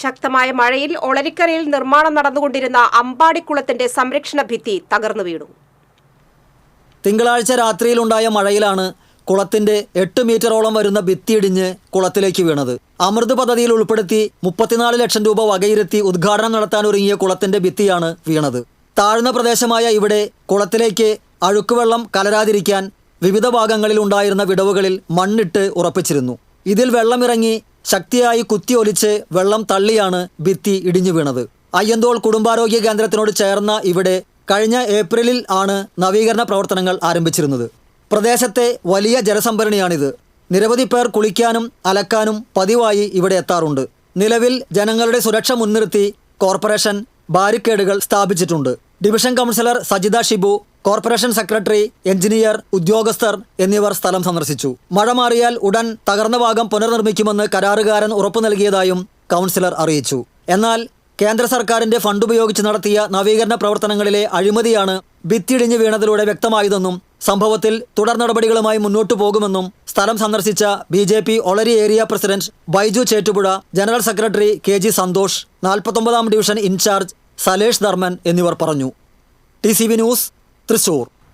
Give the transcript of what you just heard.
ശക്തമായ മഴയിൽ ഒളരിക്കരയിൽ നിർമ്മാണം നടന്നുകൊണ്ടിരുന്ന അമ്പാടിക്കുളത്തിന്റെ സംരക്ഷണ ഭിത്തി തകർന്നു വീണു. തിങ്കളാഴ്ച രാത്രിയിലുണ്ടായ മഴയിലാണ് കുളത്തിന്റെ എട്ട് മീറ്ററോളം വരുന്ന ഭിത്തിയിടിഞ്ഞ് കുളത്തിലേക്ക് വീണത്. അമൃത് പദ്ധതിയിൽ ഉൾപ്പെടുത്തി മുപ്പത്തിനാല് ലക്ഷം രൂപ വകയിരുത്തി ഉദ്ഘാടനം നടത്താനൊരുങ്ങിയ കുളത്തിന്റെ ഭിത്തിയാണ് വീണത്. താഴ്ന്ന പ്രദേശമായ ഇവിടെ കുളത്തിലേക്ക് അഴുക്കുവെള്ളം കലരാതിരിക്കാൻ വിവിധ ഭാഗങ്ങളിൽ ഉണ്ടായിരുന്ന വിടവുകളിൽ മണ്ണിട്ട് ഉറപ്പിച്ചിരുന്നു. ഇതിൽ വെള്ളമിറങ്ങി ശക്തിയായി കുത്തിയൊലിച്ച് വെള്ളം തള്ളിയാണ് ഭിത്തി ഇടിഞ്ഞു വീണത്. അയ്യന്തോൾ കുടുംബാരോഗ്യ കേന്ദ്രത്തിനോട് ചേർന്ന ഇവിടെ കഴിഞ്ഞ ഏപ്രിലിൽ ആണ് നവീകരണ പ്രവർത്തനങ്ങൾ ആരംഭിച്ചിരുന്നത്. പ്രദേശത്തെ വലിയ ജലസംഭരണിയാണിത്. നിരവധി പേർ കുളിക്കാനും അലക്കാനും പതിവായി ഇവിടെ എത്താറുണ്ട്. നിലവിൽ ജനങ്ങളുടെ സുരക്ഷ മുൻനിർത്തി കോർപ്പറേഷൻ ബാരിക്കേഡുകൾ സ്ഥാപിച്ചിട്ടുണ്ട്. Division councillor Sajitha Shibu corporation secretary engineer ഉദ്യോഗസ്ഥർ എന്നിവർ സ്ഥലം സന്ദർശിച്ചു. മഴ മാറിയാൽ ഉടൻ തകർന്ന ഭാഗം പുനർനിർമ്മിക്കുമെന്ന് കരാറുകാരൻ ഉറപ്പു നൽകിയതായും കൗൺസിലർ അറിയിച്ചു. എന്നാൽ കേന്ദ്ര സർക്കാരിന്റെ ഫണ്ട് ഉപയോഗിച്ച് നടത്തിയ നവീകരണ പ്രവർത്തനങ്ങളിലെ അഴിമതിയാണ് ഭിത്തിയിടിഞ്ഞ് വീണതിലൂടെ വ്യക്തമായതെന്നും സംഭവത്തിൽ തുടർ നടപടികളുമായി മുന്നോട്ടു പോകുമെന്നും സ്ഥലം സന്ദർശിച്ച B J P Olari area president Baiju Chettupuzha general secretary K G Santhosh നാൽപ്പത്തൊമ്പതാം division incharge Salesh Dharman എന്നിവർ പറഞ്ഞു. T news Thrissur